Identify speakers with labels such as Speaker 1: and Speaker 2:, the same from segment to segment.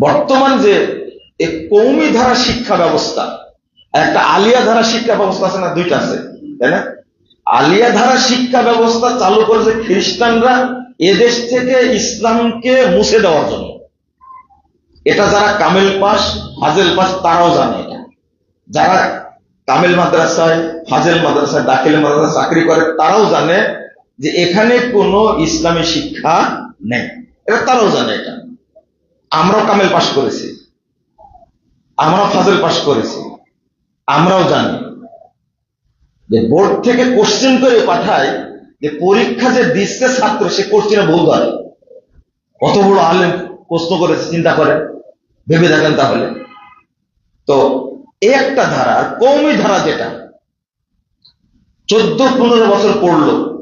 Speaker 1: বর্তমান যে কৌমি ধারা শিক্ষা ব্যবস্থা, একটা আলিয়া ধারা শিক্ষা ব্যবস্থা আছে না, দুইটা আছে, তাই না? আলিয়া ধারা শিক্ষা ব্যবস্থা চালু করেছে খ্রিস্টানরা এদেশ থেকে ইসলামকে মুছে দেওয়ার জন্য। এটা যারা কামেল পাস, ফাজেল পাস, তারাও জানে এটা। যারা কামেল মাদ্রাসায়, ফাজেল মাদ্রাসায়, দাখিল মাদ্রাসায় চাকরি করে, তারাও জানে যে এখানে কোনো ইসলামী শিক্ষা নেই। এটা তারাও জানে এটা। আমরাও কামেল পাশ করেছি। আমরাও ফাজেল পাশ করেছি। আমরাও জানি যে বোর্ড থেকে কোশ্চেন করে পাঠায় যে পরীক্ষা যে দিচ্ছে ছাত্র, সে কোশ্চেনে ভুল ধরে কত বড় আলেম প্রশ্ন করেছে, চিন্তা করেন। ভেবে দেখেন তাহলে। তো একটা ধারা, আর কৌমি ধারা যেটা, চোদ্দ পনেরো বছর পড়ল।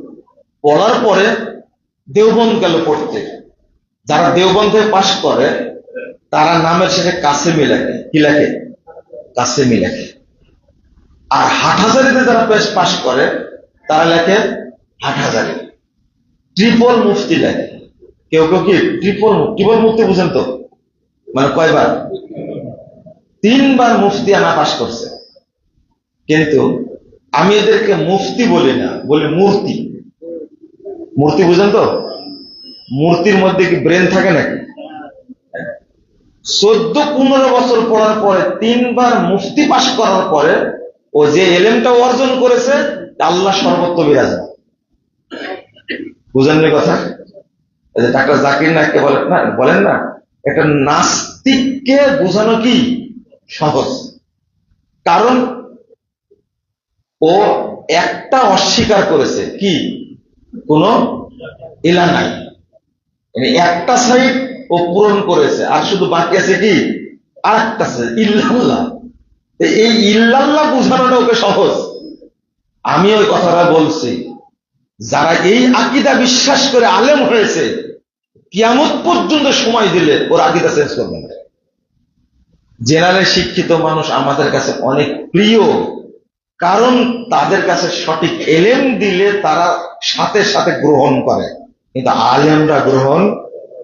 Speaker 1: পড়ার পরে দেওবন গেল পড়তে। যারা দেওবন্দ হয়ে পাশ করে, তারা নামের শেষে কাসেমি লেখে। কি লেখে? কাসেমি লেখে। আর হাট হাটহাজারিতে যারা পেশ পাশ করে, তারা লেখে হাটহাজারি। ট্রিপল মুফতি লেখে। কেউ কেউ কি ট্রিপল ট্রিপল মুফতি বুঝেন তো? মানে কয়বার? তিনবার মুফতি আনা পাশ করছে। কিন্তু আমি এদেরকে মুফতি বলি না, বলি মূর্তি। মূর্তি বুঝেন তো? মূর্তির মধ্যে কি ব্রেন থাকে নাকি? চোদ্দ পনেরো বছর পড়ার পরে, তিনবার মুফতি পাশ করার পরে, ও যে এলেমটা অর্জন করেছে, আল্লাহ সর্বত্র বিরাজ বুঝেননি কথা? ডাক্তার জাকির নায়ককে বলেন না বলেন না, একটা নাস্তিককে বোঝানো কি? সহজ। কারণ, ও একটা অস্বীকার করেছে। কি? কোন এলা নাই। একটা সাইড ও পূরণ করেছে, আর শুধু বাকি আছে কি? আর একটা ইল্লাল্লাহ। এই ইল্লাল্লাহ বোঝানোটা ওকে সহজ। আমি ওই কথাটা বলছি, যারা এই আকিদা বিশ্বাস করে আলেম হয়েছে, কিয়ামত পর্যন্ত সময় দিলে ওর আকিদা চেঞ্জ করবে না। জেনারেল শিক্ষিত মানুষ আমাদের কাছে অনেক প্রিয়, কারণ তাদের কাছে সঠিক এলেম দিলে তারা সাথে সাথে গ্রহণ করে। কিন্তু আলেমরা গ্রহণ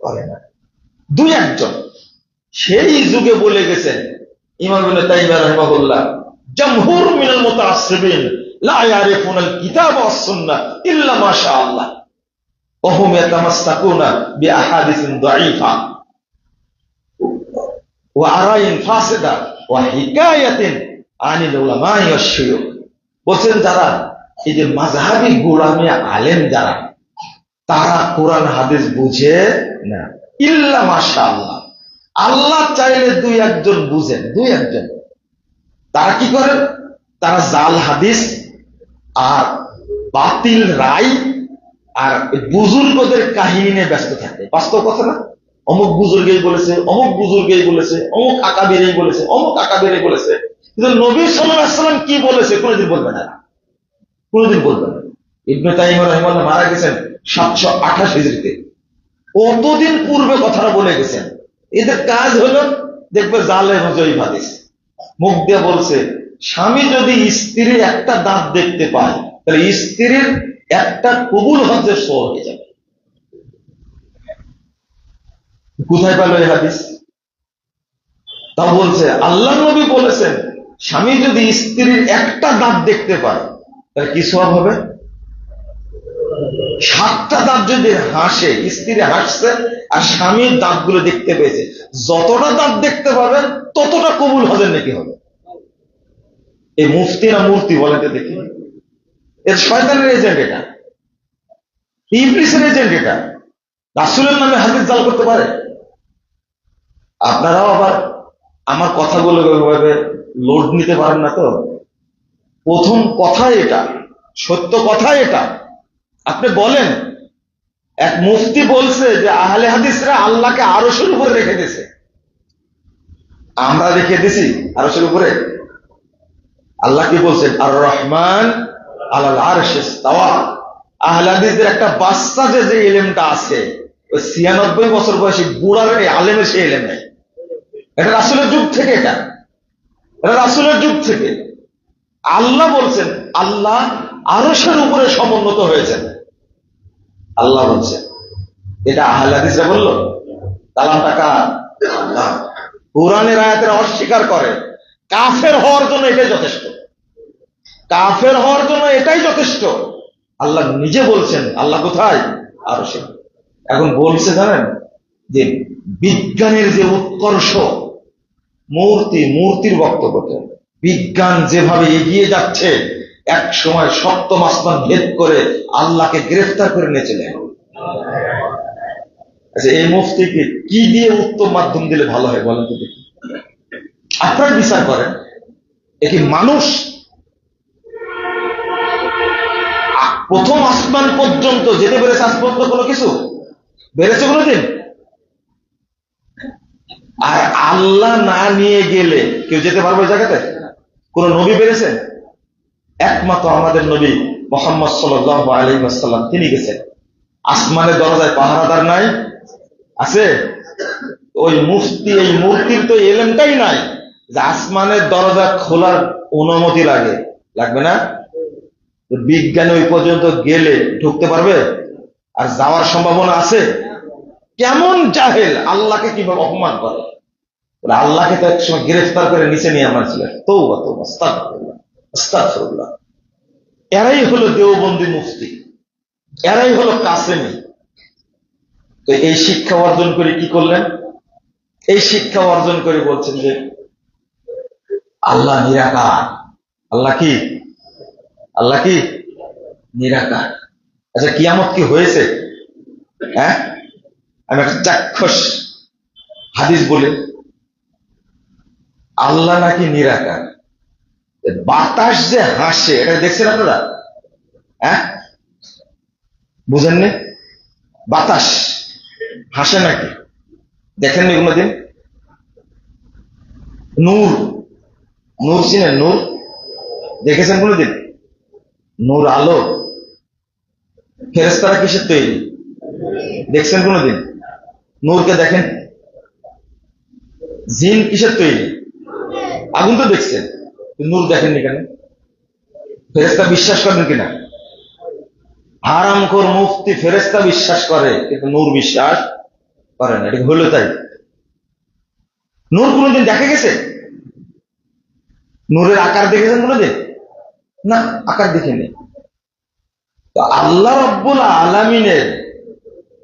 Speaker 1: করে না। দুই একজন, সেই যুগে বলে গেছেন, ইমাম রাহিমাহুল্লাহ, জামহুর মিনাল লা ইয়ারিফুনাল কিতাব ইল্লা মা শাআল্লাহ ওয়া হুম ইয়াতামাসসাকুনা বিআহাদিসিন দাঈফা ওয়া ফাসিদা ওয়া হিকায়াতিন আনিল উলামাই ওয়াশ শুয়ুখ বলছেন যারা এই যে মাযহাবী গোলামি আলেম যারা তারা কোরআন, হাদিস বুঝে না। ইল্লা মাশাআল্লাহ। আল্লাহ চাইলে দুই একজন বুঝেন, দুই একজন। তারা কি করেন? তারা জাল হাদিস আর বাতিল রায় আর বুজুর্গদের কাহিনী নিয়ে ব্যস্ত থাকে। বাস্তব কথা না? অমুক বুজুর্গেই বলেছে, অমুক বুজুর্গেই বলেছে, অমুক আকা বেরেই বলেছে, অমুক আকা বেড়ে বলেছে। কিন্তু নবী সাল্লাম কি বলেছে কোনোদিন বলবে না। কোনোদিন বলবে না। ইবনে তাইম রহমাল্লাহ মারা গেছেন। সাতশো আঠাশ হিজড়িতে। কতদিন পূর্বে কথাটা বলে গেছেন। এদের কাজ হলো, দেখবে জালে জয়ী হাদিস। মুখ দিয়ে বলছে, স্বামী যদি স্ত্রীর একটা দাঁত দেখতে পায়, তাহলে স্ত্রীর একটা কবুল হজ্জের সহ হয়ে যাবে। কোথায় পেল এই হাদিস? তাও বলছে, আল্লাহ নবী বলেছেন, স্বামী যদি স্ত্রীর একটা দাঁত দেখতে পায়, তাহলে কি সব হবে? সাতটা দাঁত যদি হাসে, স্ত্রী হাসছে আর স্বামীর দাঁতগুলো দেখতে পেয়েছে, যতটা দাঁত দেখতে পাবেন ততটা কবুল হজের নাকি হবে? এই মুফতি না মূর্তি বলেন তো দেখি। এর শয়তানের এজেন্ট এটা। ইবলিসের এজেন্ট এটা। রাসুলের নামে হাদিস জাল করতে পারে? আপনারাও আবার আমার কথাগুলো ভাবে লোড নিতে পারেন না তো? প্রথম কথা এটা, সত্য কথা এটা। আপনি বলেন, এক মুফতি বলছে যে আহলে হাদিসরা আল্লাহকে আরশের উপরে রেখে দিয়েছে। আমরা রেখে দিছি আরশের উপরে। আল্লাহ কি বলছেন? আর রহমান আল্লাহ একটা বাচ্চা যে যে এলেমটা আছে, ওই ছিয়ানব্বই বছর বয়সী বুড়ার এই আলেমের সেই এলেম এটা রাসুলের যুগ থেকে এটা। এটা রাসুলের যুগ থেকে। আল্লাহ বলছেন, আল্লাহ আরশের উপরে সমুন্নত হয়েছেন। আল্লাহ বলছেন, এটা আহলাদিসরা বলল? কালাম টাকা আল্লাহ। কোরআনের আয়াতের অস্বীকার করে। কাফের হওয়ার জন্য এটাই যথেষ্ট। কাফের হওয়ার জন্য এটাই যথেষ্ট। আল্লাহ নিজে বলছেন, আল্লাহ কোথায়? আর সে এখন বলছে জানেন যে, বিজ্ঞানের যে উৎকর্ষ, মূর্তি, মূর্তির বক্তব্যটা বিজ্ঞান যেভাবে এগিয়ে যাচ্ছে, এক সময় সপ্তম আসমান ভেদ করে আল্লাহকে গ্রেফতার করে নিয়ে চলে গেল। আচ্ছা এই মুফতিকে কি দিয়ে উত্তম মাধ্যম দিলে ভালো হয় বলেন তো দেখি। আপনার বিচার করেন, এ কি মানুষ? প্রথম আসমান পর্যন্ত যেতে পেরেছে আজ পর্যন্ত কোনো কিছু? বেড়েছে কোনোদিন আর আল্লাহ না নিয়ে গেলে কেউ যেতে পারবে ওই জায়গাতে? কোন নবী বেড়েছেন একমাত্র আমাদের নবী মোহাম্মদ সাল্লাহ আলহিমাসাল্লাম তিনি গেছেন। আসমানের দরজায় পাহারাদার নাই, আছে? ওই মুফতি, এই মূর্তির তো এলেমটাই নাই যে আসমানের দরজা খোলার অনুমতি লাগে। লাগবে না? বিজ্ঞানী ওই পর্যন্ত গেলে ঢুকতে পারবে? আর যাওয়ার সম্ভাবনা আছে? কেমন জাহেল আল্লাহকে কীভাবে অপমান করে? আল্লাহকে তো একসময় গ্রেফতার করে নিচে নিয়ে আমার ছিলেন তো এরাই হলো দেওবন্দি মুফতি। এরাই হলো কাসেমি। তো এই শিক্ষা অর্জন করে কি করলেন? এই শিক্ষা অর্জন করে বলছেন যে, আল্লাহ নিরাকার। আল্লাহ কি? আল্লাহ কি? নিরাকার। আচ্ছা কিয়ামত কি হয়েছে? হ্যাঁ? আমি একটা চাক্ষুষ হাদিস বলে। আল্লাহ নাকি নিরাকার। বাতাস যে হাসে, এটা দেখছেন আপনারা? হ্যাঁ? বুঝেননি? বাতাস হাসে নাকি? দেখেননি কোনোদিন? নূর। নূর চিনেন নূর? দেখেছেন কোনোদিন? নূর আলো। ফেরেস্তারা কিসের তৈরি? দেখছেন কোনোদিন? নূরকে দেখেন? জিন কিসের তৈরি? আগুন তো দেখছেন নূর দেখেননি কেন? ফেরেস্তা বিশ্বাস করেন কিনা? হারামখোর মুফতি ফেরেস্তা বিশ্বাস করে, কিন্তু নূর বিশ্বাস করে না। এটা হলো তাই? নূর কোনোদিন দেখা গেছে? নূরের আকার দেখেছেন কোনোদিন? না, আকার দেখেনি তো আল্লাহ রব্বুল আলমিনের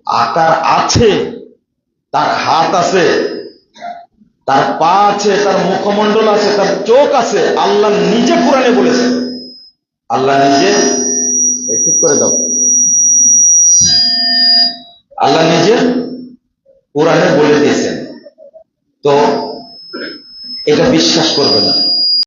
Speaker 1: আকার আছে, তার হাত আছে তার পা আছে, তার মুখমন্ডল আছে, তার চোখ আছে, আল্লাহ নিজে কোরআনে বলেছে। আল্লাহ নিজে ঠিক করে দাও। আল্লাহ নিজে কোরআনে বলে দিয়েছেন। তো এটা বিশ্বাস করবে না।